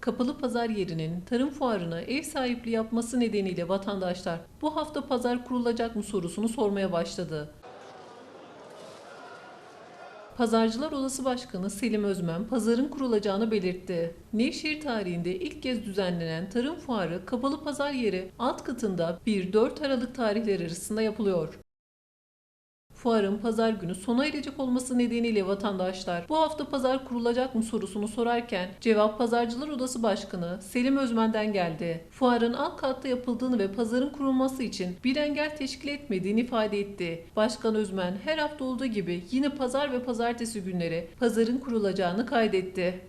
Kapalı pazar yerinin tarım fuarına ev sahipliği yapması nedeniyle vatandaşlar bu hafta pazar kurulacak mı sorusunu sormaya başladı. Pazarcılar Odası Başkanı Selim Özmen pazarın kurulacağını belirtti. Nevşehir tarihinde ilk kez düzenlenen tarım fuarı kapalı pazar yeri alt katında 1-4 Aralık tarihleri arasında yapılıyor. Fuarın pazar günü sona erecek olması nedeniyle vatandaşlar bu hafta pazar kurulacak mı sorusunu sorarken cevap Pazarcılar Odası Başkanı Selim Özmen'den geldi. Fuarın alt katta yapıldığını ve pazarın kurulması için bir engel teşkil etmediğini ifade etti. Başkan Özmen her hafta olduğu gibi yine pazar ve pazartesi günleri pazarın kurulacağını kaydetti.